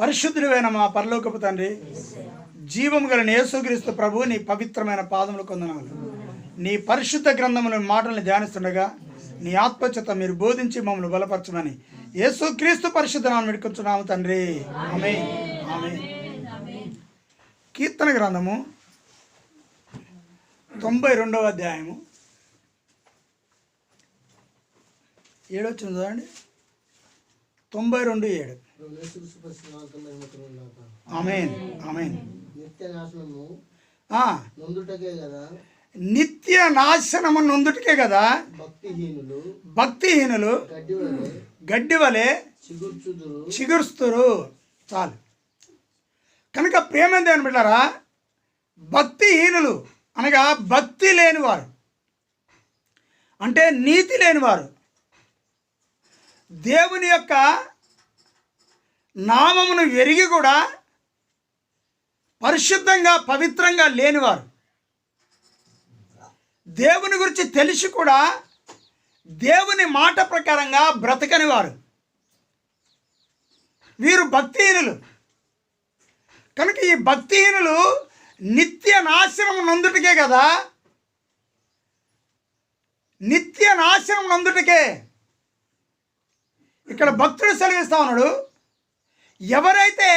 పరిశుద్ధుడైన మా పరలోకపు తండ్రి జీవం గల యేసుక్రీస్తు ప్రభు నీ పవిత్రమైన పాదములు కొందనాలు. నీ పరిశుద్ధ గ్రంథముల మాటలను ధ్యానిస్తుండగా నీ ఆత్మచ్యత మీరు బోధించి మమ్మల్ని బలపరచమని యేసుక్రీస్తు పరిశుద్ధ నామం పెట్టుకుంటున్నాము తండ్రి. ఆమె ఆమె కీర్తన గ్రంథము తొంభై రెండవ అధ్యాయము. ఏడొచ్చింది చూడండి తొంభై రెండు ఏడు. నిత్య నాశనము నొందుటకే కదా భక్తిహీనులు భక్తిహీనులు గడ్డి వలె చిగురుస్తురు. చాలు. కనుక ప్రేమ దేవుని బిడ్డారా భక్తిహీనులు అనగా భక్తి లేనివారు. అంటే నీతి లేనివారు. దేవుని యొక్క నామమును ఎరిగి కూడా పరిశుద్ధంగా పవిత్రంగా లేనివారు. దేవుని గురించి తెలిసి కూడా దేవుని మాట ప్రకారంగా బ్రతకని వారు వీరు భక్తిహీనులు. కనుక ఈ భక్తిహీనులు నిత్య నాశనం నందుటికే కదా? నిత్య నాశనం నందుటికే. ఇక్కడ భక్తుడు సెలవిస్తా ఉన్నాడు. ఎవరైతే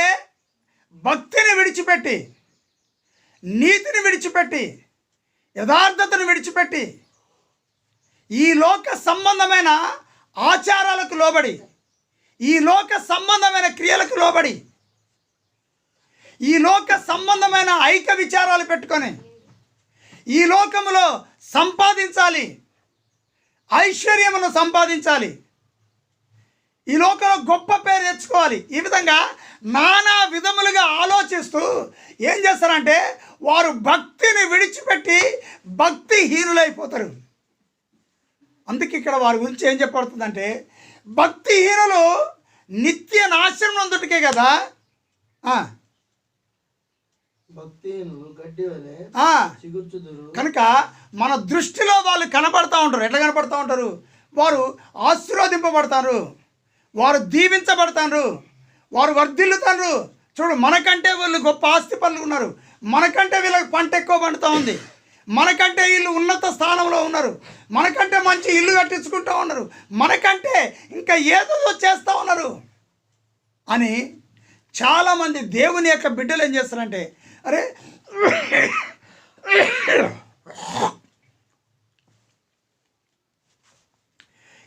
భక్తిని విడిచిపెట్టి నీతిని విడిచిపెట్టి యథార్థతను విడిచిపెట్టి ఈ లోక సంబంధమైన ఆచారాలకు లోబడి ఈ లోక సంబంధమైన క్రియలకు లోబడి ఈ లోక సంబంధమైన ఐక విచారాలు పెట్టుకొని ఈ లోకములో సంపాదించాలి ఐశ్వర్యమును సంపాదించాలి ఈ లోకంలో గొప్ప పేరు తెచ్చుకోవాలి. ఈ విధంగా నానా విధములుగా ఆలోచిస్తూ ఏం చేస్తారంటే వారు భక్తిని విడిచిపెట్టి భక్తిహీనులైపోతారు అందుకే ఇక్కడ వారి గురించి ఏం చెప్పబడుతుందంటే భక్తిహీనులు నిత్య నాశనం అందుటికే కదా. కనుక మన దృష్టిలో వాళ్ళు కనపడతా ఉంటారు. ఎట్లా కనపడతా ఉంటారు? వారు ఆశీర్వదింపబడతారు. వారు దీవించబడతారు. వారు వర్ధిల్లుతారు. చూడు మనకంటే వీళ్ళు గొప్ప ఆస్తి పనులు ఉన్నారు. మనకంటే వీళ్ళకి పంట ఎక్కువ పండుతూ ఉంది. మనకంటే వీళ్ళు ఉన్నత స్థానంలో ఉన్నారు. మనకంటే మంచి ఇల్లు కట్టించుకుంటూ ఉన్నారు. మనకంటే ఇంకా ఏదో చేస్తూ ఉన్నారు. అని చాలామంది దేవుని యొక్క బిడ్డలు ఏం చేస్తారంటే అరే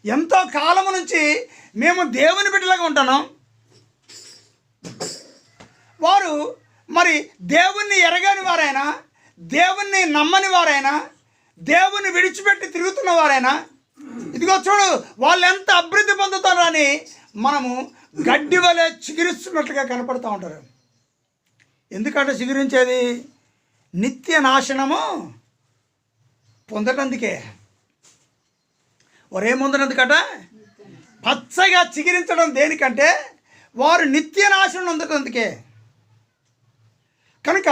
ఎంతో కాలం నుంచి మేము దేవుని బిడ్డలుగా ఉంటున్నాం. వారు మరి దేవుణ్ణి ఎరగని వారైనా దేవుణ్ణి నమ్మని వారైనా దేవుణ్ణి విడిచిపెట్టి తిరుగుతున్న వారైనా ఇదిగో చూడు వాళ్ళు ఎంత అభివృద్ధి పొందుతారని మనము గడ్డి వలె చిగురిస్తున్నట్లుగా కనపడుతూ ఉంటారు. ఎందుకంటే చిగురించేది నిత్య నాశనము పొందటందుకే. ఒరేముందనందుకట పచ్చగా చిగిరించడం దేనికంటే వారు నిత్య నాశనం అందుకందుకే కనుక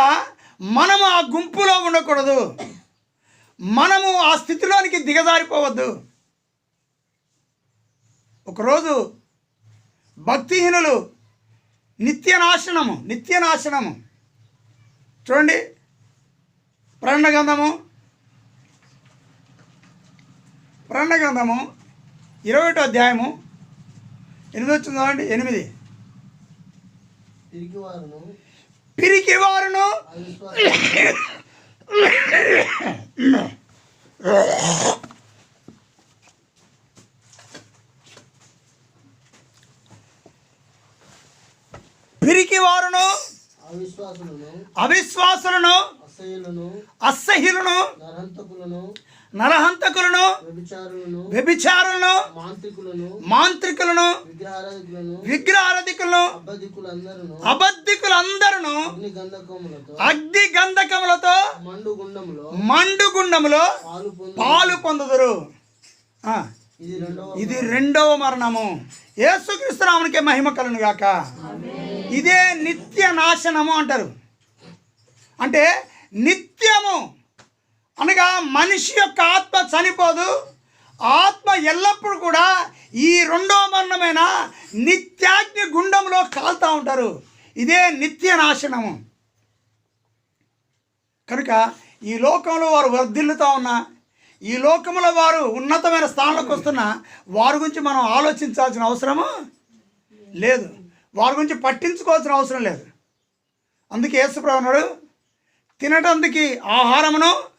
మనము ఆ గుంపులో ఉండకూడదు. మనము ఆ స్థితిలోనికి దిగజారిపోవద్దు. ఒకరోజు భక్తిహీనులు నిత్య నాశనము నిత్య నాశనము చూడండి ప్రణగంధము. ప్రణగంధము ఇరవై ఒకటో అధ్యాయము ఎనిమిది వచ్చింది చూడండి ఎనిమిది. పిరికి వారును పిరికి వారును అవిశ్వాసులను అవిశ్వాసులను అసహ్యులను అసహ్యులను నరహంతకులను నరహంతకులను వ్యభిచారులను మాంత్రికులను విగ్రహారాధికులను అబద్ధికులందరూ అగ్ని గంధకములతో మండుగుండములో పాలు పొంది పాలు పొందుదురు. ఇది రెండవ మరణము. యేసుక్రీస్తునామునికే మహిమ కలను గాక. ఇదే నిత్య నాశనము అంటారు. అంటే నిత్యము అనగా మనిషి యొక్క ఆత్మ చనిపోదు. ఆత్మ ఎల్లప్పుడూ కూడా ఈ రెండవ మరణమైన నిత్యాగ్ని గుండంలో కాలుతూ ఉంటారు. ఇదే నిత్య నాశనము. కనుక ఈ లోకంలో వారు వర్ధిల్లుతూ ఉన్నా ఈ లోకంలో వారు ఉన్నతమైన స్థానంలోకి వస్తున్న వారి గురించి మనం ఆలోచించాల్సిన అవసరము లేదు. వారి గురించి పట్టించుకోవాల్సిన అవసరం లేదు. అందుకే యేసుప్రభు అన్నాడు తినటానికి ఆహారమును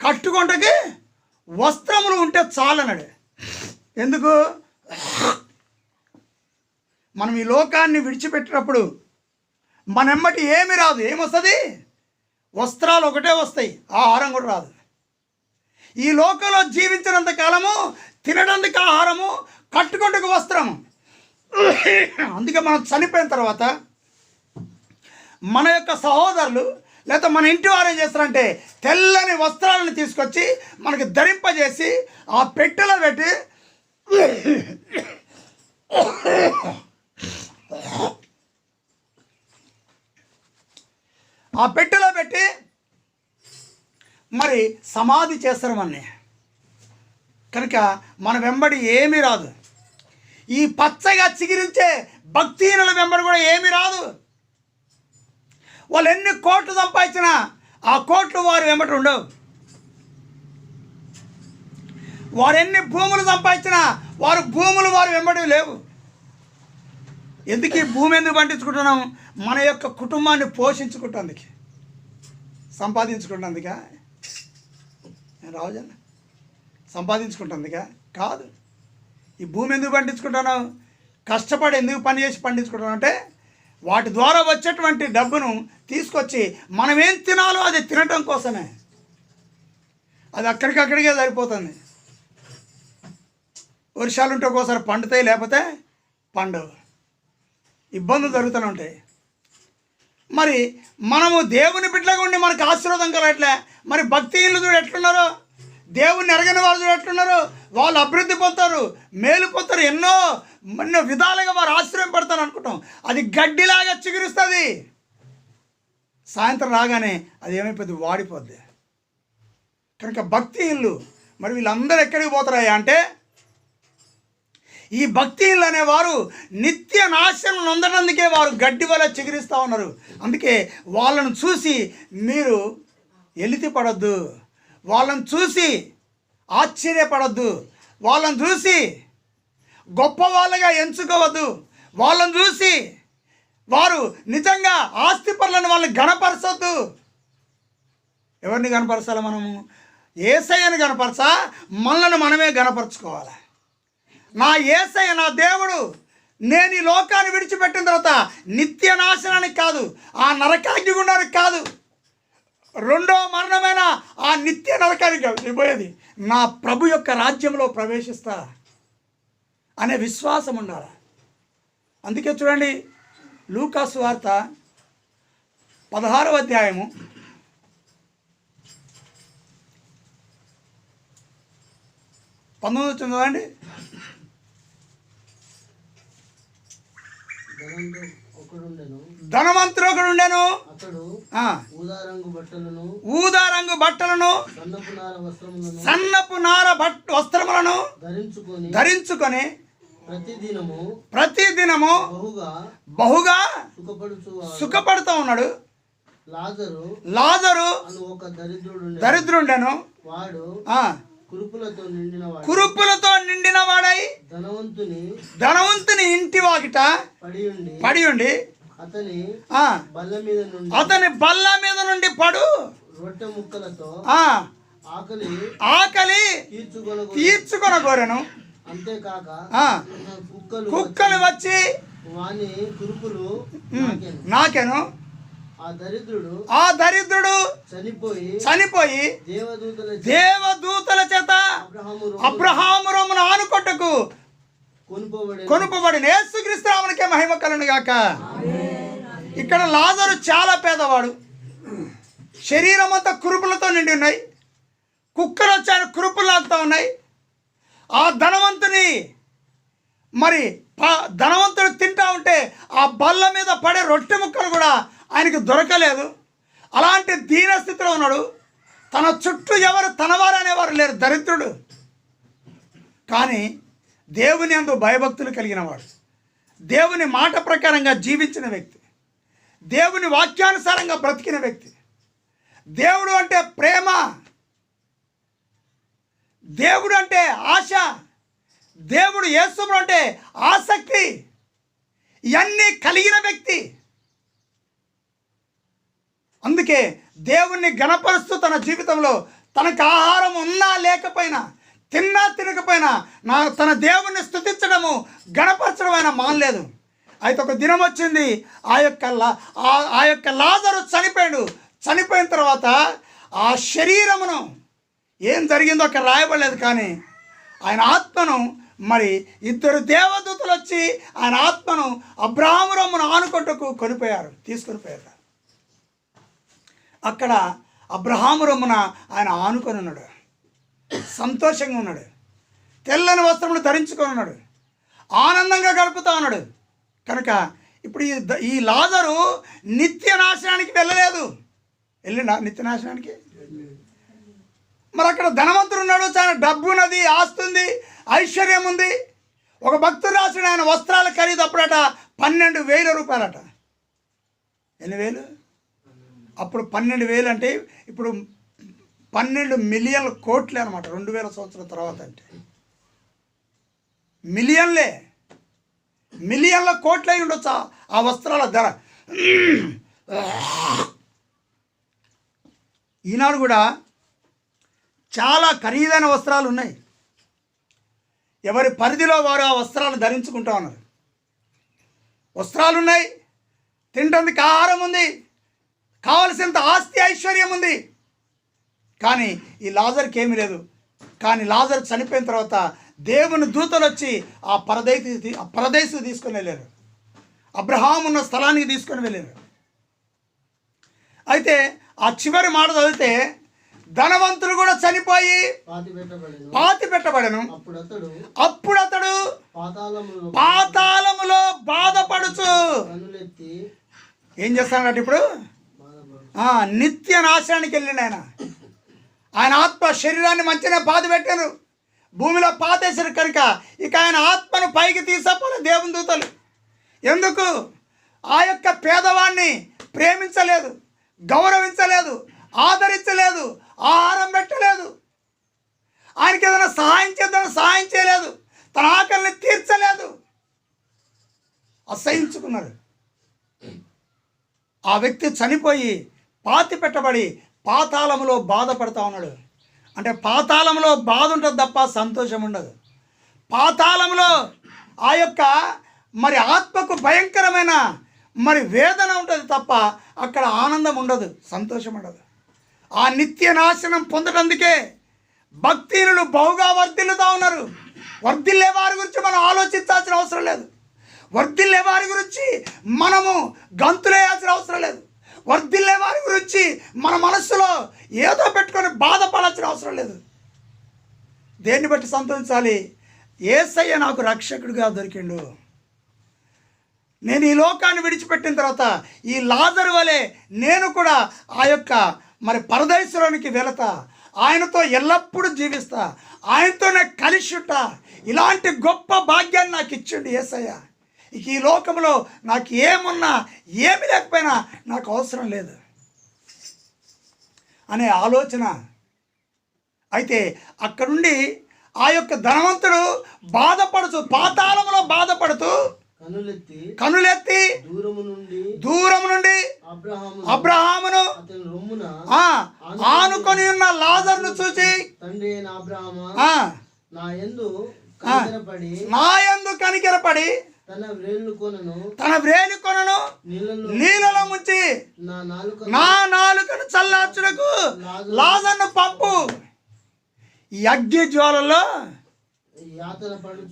కట్టుకుంటకి వస్త్రములు ఉంటే చాలన్నాడు ఎందుకు? మనం ఈ లోకాన్ని విడిచిపెట్టినప్పుడు మనెమ్మటి ఏమి రాదు ఏమొస్తుంది? వస్త్రాలు ఒకటే వస్తాయి ఆహారం కూడా రాదు. ఈ లోకంలో జీవించినంత కాలము తినడానికి ఆహారము కట్టుకుంటకు వస్త్రము. అందుకే మనం చనిపోయిన తర్వాత మన యొక్క సహోదరులు లేకపోతే మన ఇంటి వారు ఏం చేస్తారంటే తెల్లని వస్త్రాలను తీసుకొచ్చి మనకి ధరింపజేసి ఆ పెట్టెలో పెట్టి ఆ పెట్టెలో పెట్టి మరి సమాధి చేస్తారు మనని. కనుక మన వెంబడి ఏమీ రాదు. ఈ పచ్చగా చిగిరించే భక్తిహీనుల వెంబడి కూడా ఏమీ రాదు. వాళ్ళు ఎన్ని కోట్లు సంపాదించినా ఆ కోట్లు వారు వెంబడి ఉండవు. వారు ఎన్ని భూములు సంపాదించినా వారు భూములు వారు వెంబడి లేవు. ఎందుకు ఈ భూమి ఎందుకు పండించుకుంటున్నాం మన యొక్క కుటుంబాన్ని పోషించుకుంటందుకు సంపాదించుకుంటుందిగా రావుజన్న సంపాదించుకుంటుందిగా కాదు. ఈ భూమి ఎందుకు పండించుకుంటున్నావు? కష్టపడి ఎందుకు పని చేసి పండించుకుంటున్నావు? అంటే వాటి ద్వారా వచ్చేటువంటి డబ్బును తీసుకొచ్చి మనం ఏం తినాలో అది తినటం కోసమే. అది అక్కడికక్కడికే సరిపోతుంది. వర్షాలు ఉంటే ఒకసారి పండుతాయి లేకపోతే పండవు. ఇబ్బందులు జరుగుతూనే ఉంటాయి. మరి మనము దేవుని బిడ్డగా ఉండి మనకు ఆశీర్వాదం కలగట్లే. మరి భక్తిహీనులు చూడు ఎట్లున్నారు దేవుని ఎరగని వాళ్ళు చూడు ఎట్లున్నారు వాళ్ళు అభివృద్ధి పొందుతారు మేలు పొందుతారు ఎన్నో ఎన్నో విధాలుగా వారు ఆశ్రయం పడతారు అనుకుంటాం. అది గడ్డిలాగా చిగురుస్తుంది. సాయంత్రం రాగానే అది ఏమైపోద్ది? వాడిపోద్ది. కనుక భక్తిహీనులు మరి వీళ్ళందరూ ఎక్కడికి పోతారయ్యా అంటే ఈ భక్తి ఇల్లు అనేవారు నిత్య నాశనం నొందడానికి వారు గడ్డి వల్ల చిగురిస్తూ ఉన్నారు. అందుకే వాళ్ళను చూసి మీరు ఎలితి పడద్దు. వాళ్ళని చూసి ఆశ్చర్యపడద్దు. వాళ్ళని చూసి గొప్ప వాళ్ళగా ఎంచుకోవద్దు. వాళ్ళని చూసి వారు నిజంగా ఆస్తి పనులను వాళ్ళని గణపరచొద్దు. ఎవరిని గణపరచాలి మనము? ఏసయ్యని గణపరచా? మనల్ని మనమే గణపరచుకోవాలి. నా ఏసయ్య నా దేవుడు నేను ఈ లోకాన్ని విడిచిపెట్టిన తర్వాత నిత్య నాశనానికి కాదు ఆ నరకాగ్ని గుండానికి కాదు. రెండో మరణమైన ఆ నిత్య నరకానికి కాదు పోయేది నా ప్రభు యొక్క రాజ్యంలో ప్రవేశిస్తా అనే విశ్వాసం ఉండాలి. అందుకే చూడండి లూకాసు వార్త పదహారవ అధ్యాయము. పంతొమ్మిది వచ్చింది ఒకడుండెను ధనవంతుడు ఒకడు ఉండెను. ఊదా రంగు బట్టలను సన్నపు నార వస్త్రములను సన్నపు నార బట్ వస్త్రములను ధరించుకొని ధరించుకొని ప్రతిదినము ప్రతిదినము బహుగా సుఖపడుతూ ఉన్నాడు. లాజరు లాజరు అను ఒక దరిద్రుడు దరిద్రుండెను. వాడు కురుపులతో నిండిన కురుపులతో నిండిన వాడై ధనవంతుని ధనవంతుని ఇంటి వాకిట పడి ఉండి పడి ఉండి అతని బల్ల మీద నుండి అతని బల్ల మీద నుండి పడు. రొట్టె ముక్కలతో ఆకలి ఆకలి తీర్చుకొనకు తీర్చుకొనగోరెను. అంతేకాక ఆ, కుక్కలు కుక్కలు వచ్చి నాకెను. ఆ దరిద్రుడు చనిపోయి చనిపోయి దేవదూతల చేత అబ్రహాము అబ్రహామురమును ఆనుకొట్టకు కొనుపబడిన. యేసుక్రీస్తురామునికే మహిమ కలను గాక ఇక్కడ లాజరు చాలా పేదవాడు. శరీరం అంతా కురుపులతో నిండి ఉన్నాయి. కుక్కలు వచ్చి ఆయన కురుపులు లాగుతూ ఉన్నాయి. ఆ ధనవంతుని మరి ప- ధనవంతుడు తింటా ఉంటే ఆ బల్ల మీద పడే రొట్టె ముక్కలు కూడా ఆయనకి దొరకలేదు. అలాంటి దీనస్థితిలో ఉన్నాడు. తన చుట్టూ ఎవరు తనవారు అనేవారు లేరు దరిద్రుడు. కానీ దేవుని అందు భయభక్తులు కలిగిన వాడు. దేవుని మాట ప్రకారంగా జీవించిన వ్యక్తి. దేవుని వాక్యానుసారంగా బ్రతికిన వ్యక్తి. దేవుడు అంటే ప్రేమ. దేవుడు అంటే ఆశ దేవుడు యేసుడు అంటే ఆసక్తి ఇవన్నీ కలిగిన వ్యక్తి. అందుకే దేవుణ్ణి గణపరుస్తూ తన జీవితంలో తనకు ఆహారం ఉన్నా లేకపోయినా తిన్నా తినకపోయినా నా తన దేవుణ్ణి స్థుతించడము గణపరచడం ఆయన మానలేదు. అయితే ఒక దినం వచ్చింది ఆ యొక్క లా- ఆ- ఆ యొక్క లాజరు చనిపోయాడు. చనిపోయిన తర్వాత ఆ శరీరమును ఏం జరిగిందో అక్కడ రాయబడలేదు కానీ ఆయన ఆత్మను మరి ఇద్దరు దేవదూతలు వచ్చి ఆయన ఆత్మను అబ్రాహ్మరమ్మను ఆనుకుంటూ కొనిపోయారు తీసుకొని పోయారు. అక్కడ అబ్రహామురమ్మున ఆయన ఆనుకొని ఉన్నాడు. సంతోషంగా ఉన్నాడు. తెల్లని వస్త్రములు ధరించుకొని ఉన్నాడు. ఆనందంగా గడుపుతా ఉన్నాడు. కనుక ఇప్పుడు ఈ ఈ లాజరు నిత్య నాశనానికి వెళ్ళలేదు. వెళ్ళిండా నిత్య నాశనానికి మరి అక్కడ ధనవంతుడు ఉన్నాడు చాలా డబ్బు ఉన్నది ఆస్తి ఉంది ఐశ్వర్యం ఉంది. ఒక భక్తుడు రాసిన ఆయన వస్త్రాల ఖరీదు అప్పుడట పన్నెండు వేల రూపాయలట. ఎన్ని వేలు? అప్పుడు పన్నెండు వేలు అంటే ఇప్పుడు పన్నెండు మిలియన్ల కోట్లే అనమాట రెండు వేల సంవత్సరాల తర్వాత అంటే. మిలియన్లే. మిలియన్ల కోట్లై ఉండొచ్చు ఆ- ఆ వస్త్రాల ధర. ఈనాడు కూడా చాలా ఖరీదైన వస్త్రాలు ఉన్నాయి. ఎవరి పరిధిలో వారు ఆ వస్త్రాలు ధరించుకుంటా ఉన్నారు. వస్త్రాలు ఉన్నాయి. తినడానికి ఆహారం ఉంది. కావలసినంత ఆస్తి ఐశ్వర్యం ఉంది. కానీ ఈ లాజర్కి ఏమీ లేదు. కానీ లాజర్ చనిపోయిన తర్వాత దేవుని దూతలు వచ్చి ఆ పరదేశి ఆ పరదేశు తీసుకొని వెళ్ళారు. అబ్రహాం ఉన్న స్థలానికి తీసుకొని వెళ్ళారు. అయితే ఆ చివరి మాట చదివితే ధనవంతులు కూడా చనిపోయి పాతి పెట్టబడెను. అప్పుడు అతడు పాతాళములో బాధపడుచు. ఏం చేస్తానంటే ఇప్పుడు? నిత్య నాశనానికి వెళ్ళిండు ఆయన. ఆయన ఆత్మ శరీరాన్ని మంచిగా బాధ పెట్టారు భూమిలో పాతేశారు కనుక ఇక ఆయన ఆత్మను పైకి తీసపోలే దేవుని దూతలు. ఎందుకు? ఆ యొక్క పేదవాణ్ణి ప్రేమించలేదు గౌరవించలేదు ఆదరించలేదు ఆహారం పెట్టలేదు. ఆయనకి ఏదైనా సహాయం చేద్దామని సహాయం చేయలేదు. తన ఆకలిని తీర్చలేదు. అసహించుకున్నారు ఆ వ్యక్తి చనిపోయి పాతి పెట్టబడి పాతాళములో బాధపడతా ఉన్నాడు. అంటే పాతాళంలో బాధ ఉంటుంది తప్ప సంతోషం ఉండదు. పాతాళంలో ఆ యొక్క మరి ఆత్మకు భయంకరమైన మరి వేదన ఉంటుంది తప్ప అక్కడ ఆనందం ఉండదు సంతోషం ఉండదు. ఆ నిత్య నాశనం పొందటందుకే భక్తినులు బహుగా వర్ధిల్లుతూ ఉన్నారు. వర్ధిల్లే వారి గురించి మనం ఆలోచించాల్సిన అవసరం లేదు. వర్ధిల్లే వారి గురించి మనము గంతులేయాల్సిన అవసరం లేదు. వర్ధిల్లే వారి గురించి మన మనస్సులో ఏదో పెట్టుకొని బాధపడాల్సిన అవసరం లేదు. దేన్ని బట్టి సంతోషించాలి? ఏసయ్య నాకు రక్షకుడిగా దొరికిండు. నేను ఈ లోకాన్ని విడిచిపెట్టిన తర్వాత ఈ లాజరు వలె నేను కూడా ఆ యొక్క మరి పరదేశంలోనికి వెళతా. ఆయనతో ఎల్లప్పుడూ జీవిస్తా. ఆయనతోనే కలిసిట. ఇలాంటి గొప్ప భాగ్యాన్ని నాకు ఇచ్చిండు ఏసయ్య. ఇక ఈ లోకంలో నాకు ఏమున్నా ఏమి లేకపోయినా నాకు అవసరం లేదు. అనే ఆలోచన. అయితే అక్కడుండి ఆ యొక్క ధనవంతుడు బాధపడుతూ పాతాళంలో బాధపడుతూ కనులెత్తి కనులెత్తి దూరము నుండి దూరం నుండి అబ్రహాము అబ్రహామును ఆనుకొని ఉన్న లాజర్ను చూసి తండ్రి అయిన అబ్రహామా నా యందు కనికరపడి నా యందు కనికెరపడి తన వ్రేళ్ళు కొనను తన నీళ్ళలో ముంచి నా నాలుక నా నాలుకను చల్లార్చుటకు లాజర్ను పంపు. ఈ అగ్ని జ్వాలలో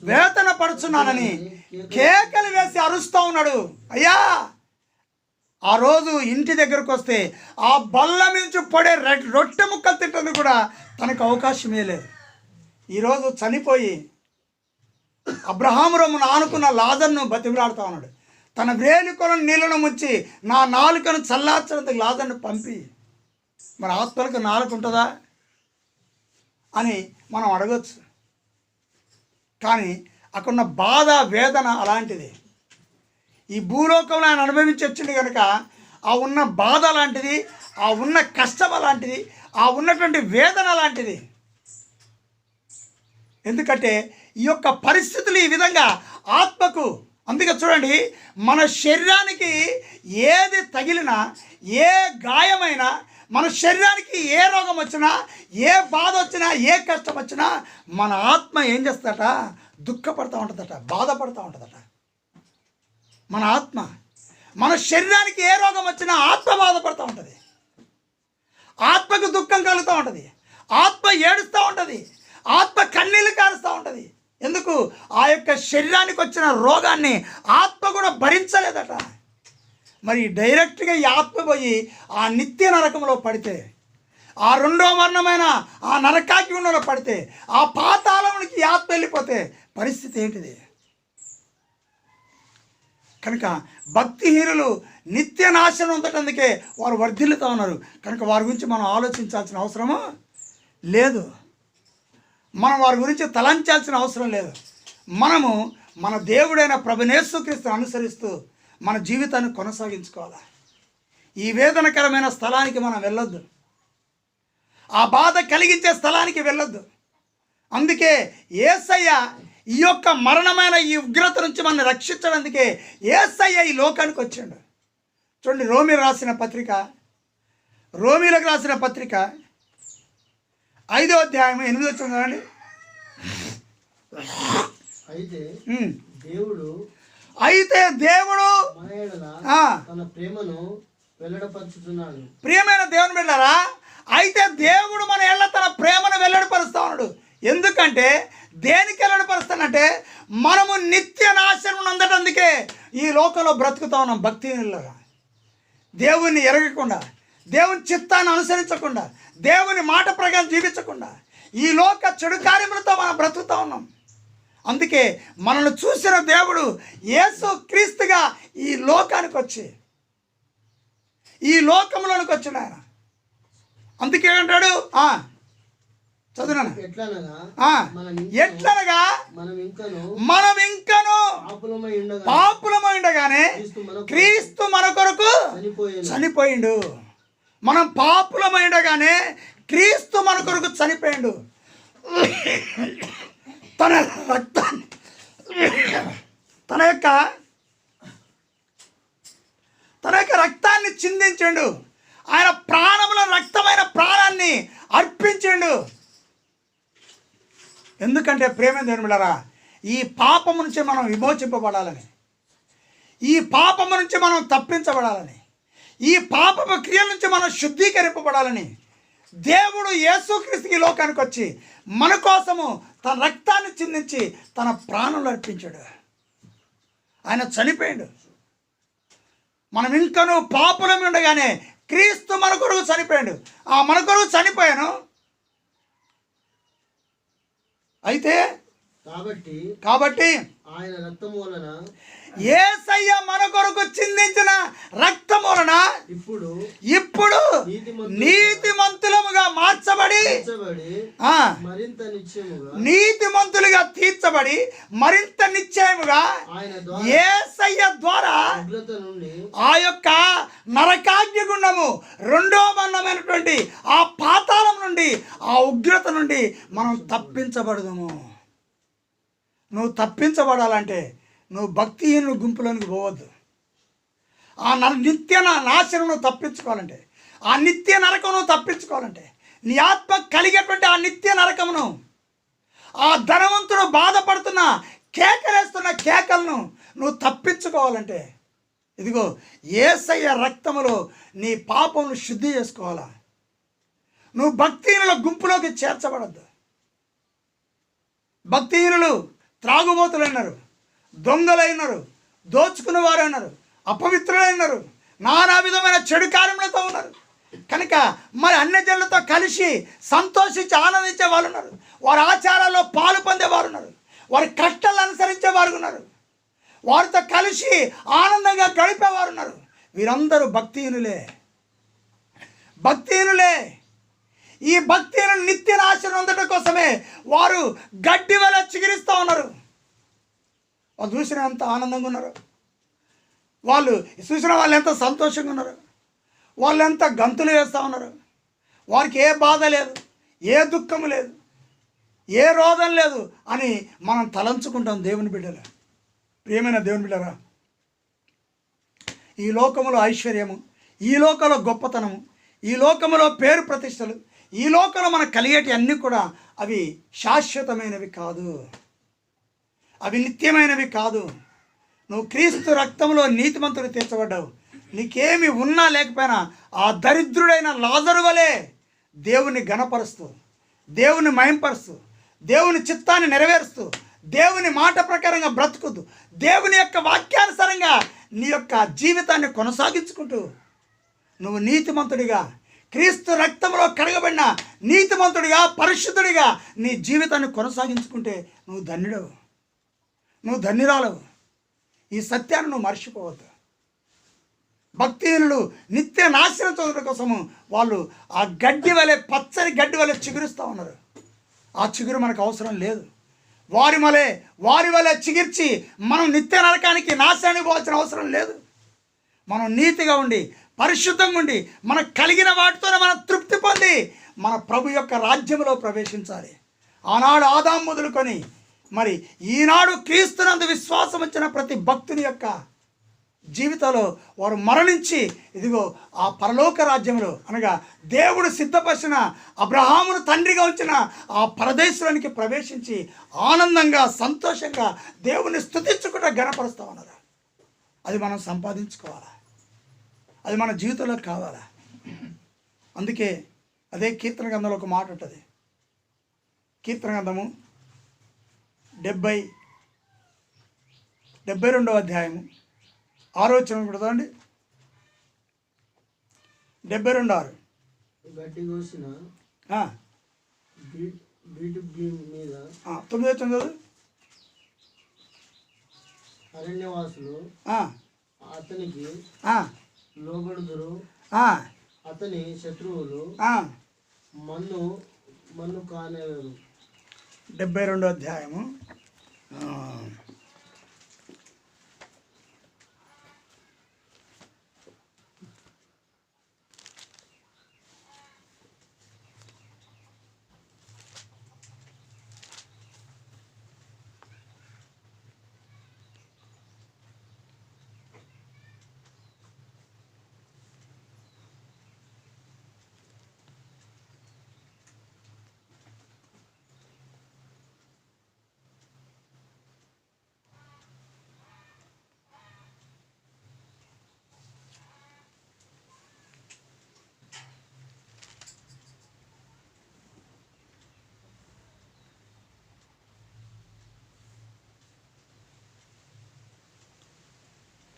వేతన పడుచున్నానని కేకలు వేసి అరుస్తూ ఉన్నాడు. అయ్యా ఆ రోజు ఇంటి దగ్గరకు వస్తే ఆ బల్ల మించి పడే రె- రొట్టె ముక్కలు తింటుంది కూడా తనకు అవకాశమే లేదు. ఈరోజు చనిపోయి అబ్రహామురమ్మను ఆనుకున్న లాజర్ను బతిమిలాడుతూ ఉన్నాడు. తన వేలికొలను నీళ్ళను ముంచి నా నాలుకను చల్లార్చడానికి లాజర్ను పంపి. మన ఆత్మలకు నాలుక ఉంటుందా అని మనం అడగచ్చు. కానీ అక్కడున్న బాధ వేదన అలాంటిది. ఈ భూలోకంలో ఆయన అనుభవించి వచ్చింది కనుక ఆ ఉన్న బాధ లాంటిది ఆ ఉన్న కష్టం లాంటిది ఆ ఉన్నటువంటి వేదన లాంటిది ఎందుకంటే ఈ యొక్క పరిస్థితులు ఈ విధంగా ఆత్మకు అందుకే చూడండి మన శరీరానికి ఏది తగిలినా ఏ గాయమైనా మన శరీరానికి ఏ రోగం వచ్చినా ఏ బాధ వచ్చినా ఏ కష్టం వచ్చినా మన ఆత్మ ఏం చేస్తుందట? దుఃఖపడుతూ ఉంటుందట బాధపడుతూ ఉంటుందట. మన ఆత్మ మన శరీరానికి ఏ రోగం వచ్చినా ఆత్మ బాధపడుతూ ఉంటుంది. ఆత్మకు దుఃఖం కలుగుతూ ఉంటుంది. ఆత్మ ఏడుస్తూ ఉంటుంది. ఆత్మ కన్నీళ్ళు కారుస్తూ ఉంటుంది. ఎందుకు? ఆ యొక్క శరీరానికి వచ్చిన రోగాన్ని ఆత్మ కూడా భరించలేదట. మరి డైరెక్ట్గా ఈ ఆత్మ పోయి ఆ నిత్య నరకంలో పడితే ఆ రెండో మరణమైన ఆ నరకాగ్నిలో పడితే ఆ పాతాళమునికి ఆత్మ వెళ్ళిపోతే పరిస్థితి ఏంటిది? కనుక భక్తిహీనులు నిత్య నాశనం ఉండటందుకే వారు వర్ధిల్లుతూ ఉన్నారు. కనుక వారి గురించి మనం ఆలోచించాల్సిన అవసరము? లేదు. మనం వారి గురించి తలంచాల్సిన అవసరం లేదు. మనము మన దేవుడైన ప్రభునేశ్వక్రీస్తుని అనుసరిస్తూ మన జీవితాన్ని కొనసాగించుకోవాలి? ఈ వేదనకరమైన స్థలానికి మనం వెళ్ళొద్దు. ఆ బాధ కలిగించే స్థలానికి వెళ్ళొద్దు. అందుకే ఏసయ్య ఈ యొక్క మరణమైన ఈ ఉగ్రత నుంచి మనల్ని రక్షించడానికే ఏసయ్య ఈ లోకానికి వచ్చాడు. చూడండి రోమి రాసిన పత్రిక రోమిలకు రాసిన పత్రిక ఐదో అధ్యాయం ఎనిమిది వచ్చింది చూడండి అయితే. దేవుడు అయితే దేవుడు ప్రేమను ప్రియమైన దేవుని బిడ్డారా అయితే దేవుడు మన ఏళ్ళ తన ప్రేమను వెల్లడిపరుస్తా ఉన్నాడు. ఎందుకంటే దేనికి వెల్లడిపరుస్తానంటే మనము నిత్య నాశనం అందటందుకే ఈ లోకంలో బ్రతుకుతా ఉన్నాం భక్తిహీనులుగా దేవుని ఎరగకుండా దేవుని చిత్తాన్ని అనుసరించకుండా దేవుని మాట ప్రకారం జీవించకుండా ఈ లోక చెడు కార్యములతో మనం బ్రతుకుతా ఉన్నాం. అందుకే మనల్ని చూసిన దేవుడు యేసు క్రీస్తుగా ఈ లోకానికి వచ్చి ఈ లోకంలోనికి వచ్చిన ఆయన. అందుకే అంటాడు ఎట్లనగా? మనం ఇంకను- ఎట్లనగా? మనం ఇంకను మనం ఇంకను పాపులమై ఉండగా పాపులమై ఉండగానే క్రీస్తు మన కొరకు చనిపోయిండు. మనం పాపులమై ఉండగానే క్రీస్తు మన కొరకు చనిపోయిండు. తన రక్తాన్ని తన యొక్క తన యొక్క రక్తాన్ని చిందించండు. ఆయన ప్రాణముల రక్తమైన ప్రాణాన్ని అర్పించండు. ఎందుకంటే ప్రేమ దేవుడులరా ఈ పాపము నుంచి మనం విమోచింపబడాలని. ఈ పాపము నుంచి మనం తప్పించబడాలని. ఈ పాపము క్రియల నుంచి మనం శుద్ధీకరింపబడాలని. దేవుడు యేసుక్రీస్తుకి లోకానికి వచ్చి మన కోసము తన రక్తాన్ని చిందించి తన ప్రాణంలో అర్పించాడు. ఆయన చనిపోయాడు. మనం ఇంకనూ పాపులం ఉండగానే క్రీస్తు మన కొరకు చనిపోయాడు. ఆ మన కొరకు చనిపోయాను. అయితే కాబట్టి కాబట్టి ఆయన రక్తము వలన ఏసయ్య మన కొరకు చిందించిన రక్తం వలన ఇప్పుడు ఇప్పుడు నీతిమంతులముగా మార్చబడి మరింత నీతిమంతులుగా తీర్చబడి మరింత నిశ్చయముగా ఏసయ్య ద్వారా ఆ యొక్క నరకాగ్ని గుండము రెండో మరణమైనటువంటి ఆ పాతాళం నుండి ఆ ఉగ్రత నుండి మనం తప్పించబడదుము. నువ్వు తప్పించబడాలంటే నువ్వు భక్తిహీనుల గుంపులోనికి పోవద్దు. ఆ న నిత్య నాశనం నువ్వు తప్పించుకోవాలంటే ఆ నిత్య నరకం నువ్వు తప్పించుకోవాలంటే నీ ఆత్మ కలిగేటువంటి ఆ నిత్య నరకమును ఆ ధనవంతుడు బాధపడుతున్న కేకలేస్తున్న కేకలను నువ్వు తప్పించుకోవాలంటే ఇదిగో ఏసయ్య రక్తములో నీ పాపమును శుద్ధి చేసుకోవాలా? నువ్వు భక్తిహీనుల గుంపులోకి చేర్చబడద్దు. భక్తిహీనులు త్రాగుబోతులు అన్నారు. దొంగలైనారు దోచుకున్న వారైనారు అపవిత్రులైనారు నానా విధమైన చెడు కార్యములతో ఉన్నారు. కనుక మరి అన్ని జనులతో కలిసి సంతోషించి ఆనందించే వాళ్ళు ఉన్నారు వారి ఆచారాల్లో పాలు పొందేవారు ఉన్నారు వారి కష్టాలు అనుసరించే వారు ఉన్నారు వారితో కలిసి ఆనందంగా గడిపేవారు ఉన్నారు వీరందరూ భక్తిహీనులే. భక్తిహీనులే. ఈ భక్తిహీనులు నిత్య నాశనం ఉండటం కోసమే వారు గడ్డి వల్ల చిగిరిస్తూ ఉన్నారు. వాళ్ళు చూసిన ఎంత ఆనందంగా ఉన్నారు. వాళ్ళు చూసిన వాళ్ళు ఎంత సంతోషంగా ఉన్నారు. వాళ్ళు ఎంత గంతులు వేస్తూ ఉన్నారు. వారికి ఏ బాధ లేదు ఏ దుఃఖం లేదు ఏ రోగం లేదు అని మనం తలంచుకుంటాం దేవుని బిడ్డలు. ప్రియమైన దేవుని బిడ్డరా ఈ లోకములో ఐశ్వర్యము ఈ లోకంలో గొప్పతనము ఈ లోకములో పేరు ప్రతిష్టలు ఈ లోకంలో మనకు కలిగేటి అన్నీ కూడా అవి శాశ్వతమైనవి కాదు. అవి నిత్యమైనవి కాదు. నువ్వు క్రీస్తు రక్తంలో నీతిమంతుడు తీర్చబడ్డావు. నీకేమి ఉన్నా లేకపోయినా ఆ దరిద్రుడైన లాజరు వలె దేవుని గణపరుస్తూ దేవుని మయంపరుస్తూ దేవుని చిత్తాన్ని నెరవేరుస్తూ దేవుని మాట ప్రకారంగా బ్రతుకుతూ దేవుని యొక్క వాక్యానుసారంగా నీ యొక్క జీవితాన్ని కొనసాగించుకుంటూ నువ్వు నీతిమంతుడిగా క్రీస్తు రక్తంలో కడగబడిన నీతిమంతుడిగా పరిశుద్ధుడిగా నీ జీవితాన్ని కొనసాగించుకుంటే నువ్వు ధన్యుడవు. నువ్వు ధన్యురాలు ఈ సత్యాన్ని నువ్వు మర్చిపోవద్దు. భక్తిహీనులు నిత్య నాశనం చదువుల కోసము వాళ్ళు ఆ గడ్డి వలె పచ్చని గడ్డి వలె చిగురుస్తూ ఉన్నారు. ఆ చిగురు మనకు అవసరం లేదు. వారి వలె వారి వలె చిగిర్చి మనం నిత్య నరకానికి నాశనానికి పోవాల్సిన అవసరం లేదు. మనం నీతిగా ఉండి పరిశుద్ధంగా ఉండి మనకు కలిగిన వాటితోనే మనం తృప్తి పొంది మన ప్రభు యొక్క రాజ్యంలో ప్రవేశించాలి. ఆనాడు ఆదాం మొదలుకొని మరి ఈనాడు క్రీస్తునందు విశ్వాసం వచ్చిన ప్రతి భక్తుని యొక్క జీవితంలో వారు మరణించి ఇదిగో ఆ పరలోక రాజ్యంలో అనగా దేవుడు సిద్ధపరిచిన అబ్రహామును తండ్రిగా ఉంచిన ఆ పరదేశానికి ప్రవేశించి ఆనందంగా సంతోషంగా దేవుని స్థుతించుకుంటూ గణపరుస్తా ఉన్నారు అది మనం సంపాదించుకోవాలా? అది మన జీవితంలో కావాలా? అందుకే అదే కీర్తన గ్రంథంలో ఒక మాట ఉంటుంది. కీర్తన గ్రంథము డెబ్బై డెబ్బై రెండవ అధ్యాయము. ఆలోచన పెడతాండి డెబ్బై రెండు ఆరు. గడ్డి కోసిన మీద తొమ్మిది వచ్చింది అరణ్యవాసులు అతనికి లోబడుదురు. అతని శత్రువులు. మన్ను మన్ను కానేవారు డెబ్బై రెండో అధ్యాయము. ఆ,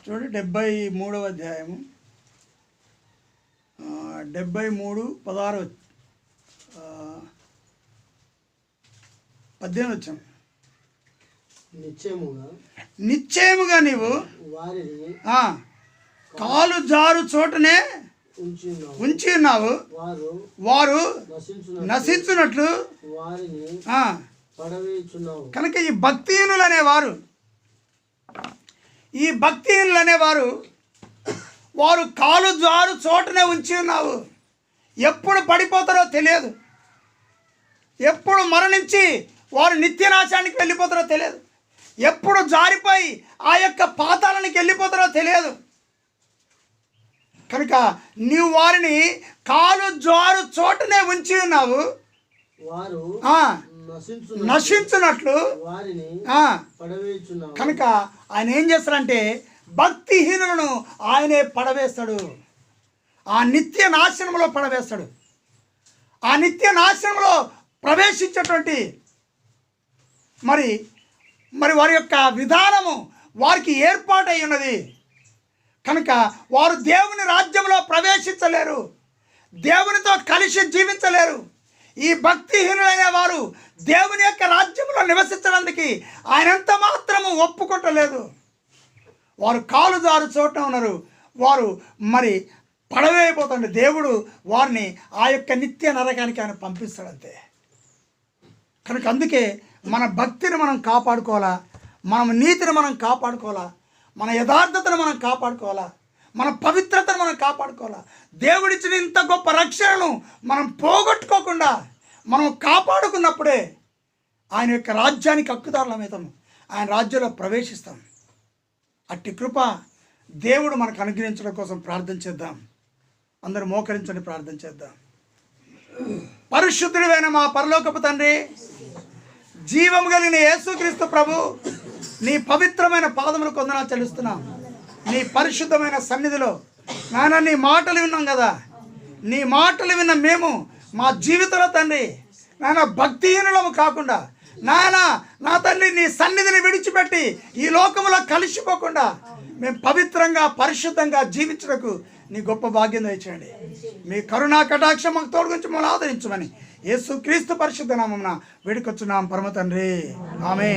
చూడండి డెబ్బై మూడవ అధ్యాయము. డెబ్బై మూడు పదహారు పద్దెనిమిది వచ్చాము నిశ్చయముగా నిశ్చయముగా నీవు వారిని కాలు జారు చోటనే ఉంచి ఉన్నావు. వారు వారు నశించున నశించున్నట్లు వారిని కనుక ఈ భక్తిహీనులు అనేవారు ఈ భక్తిహీనులు అనేవారు వారు కాలు జారు చోటనే ఉంచి ఉన్నావు ఎప్పుడు పడిపోతారో తెలియదు. ఎప్పుడు మరణించి వారు నిత్యనాశానికి వెళ్ళిపోతారో తెలియదు. ఎప్పుడు జారిపోయి ఆ యొక్క పాతాళానికి వెళ్ళిపోతారో తెలియదు. కనుక నీవు వారిని కాలు జారు చోటనే ఉంచి ఉన్నావు. వారు నశించున్నట్లు పడవేయుచున్నావు. కనుక ఆయన ఏం చేస్తాడంటే భక్తిహీనులను ఆయనే పడవేస్తాడు. ఆ నిత్య నాశనంలో పడవేస్తాడు. ఆ నిత్య నాశనంలో ప్రవేశించేటువంటి మరి మరి వారి యొక్క విధానము వారికి ఏర్పాటై ఉన్నది. కనుక వారు దేవుని రాజ్యంలో ప్రవేశించలేరు. దేవునితో కలిసి జీవించలేరు. ఈ భక్తిహీనులైన వారు దేవుని యొక్క రాజ్యంలో నివసించడానికి ఆయన ఎంత మాత్రము ఒప్పుకుంటలేదు వారు కాలు దారు చోట ఉన్నారు. వారు మరి పడవేయబోతుండే దేవుడు వారిని ఆ యొక్క నిత్య నరకానికి ఆయన పంపిస్తాడంతే. కనుక అందుకే మన భక్తిని మనం కాపాడుకోవాలా? మన నీతిని మనం కాపాడుకోవాలా? మన యథార్థతను మనం కాపాడుకోవాలా? మన పవిత్రతను మనం కాపాడుకోవాలా? దేవుడిచ్చిన ఇంత గొప్ప రక్షణను మనం పోగొట్టుకోకుండా మనం కాపాడుకున్నప్పుడే ఆయన యొక్క రాజ్యానికి హక్కుదారులమవుతాము ఆయన రాజ్యంలో ప్రవేశిస్తాం. అట్టి కృప దేవుడు మనకు అనుగ్రహించడం కోసం ప్రార్థన చేద్దాం. అందరూ మోకరించండి ప్రార్థన చేద్దాం. పరిశుద్ధుడివైన మా పరలోకపు తండ్రి జీవము కలిగిన యేసుక్రీస్తు ప్రభు నీ పవిత్రమైన పాదములు కొందనా చెల్లిస్తున్నాం. నీ పరిశుద్ధమైన సన్నిధిలో. నాయన నీ మాటలు విన్నాం కదా. నీ మాటలు విన్న మేము మా జీవితంలో తండ్రి నాయన భక్తిహీనులము కాకుండా నాయన నా తండ్రి నీ సన్నిధిని విడిచిపెట్టి ఈ లోకములో కలిసిపోకుండా మేము పవిత్రంగా పరిశుద్ధంగా జీవించడకు నీ గొప్ప భాగ్యం దయచేయండి. మీ కరుణా కటాక్షం మాకు తోడుగుంచి మమ్మల్ని ఆదరించమని యేసు క్రీస్తు పరిశుద్ధ నామమున వేడుకొచ్చున్నాం పరమ తండ్రి. ఆమె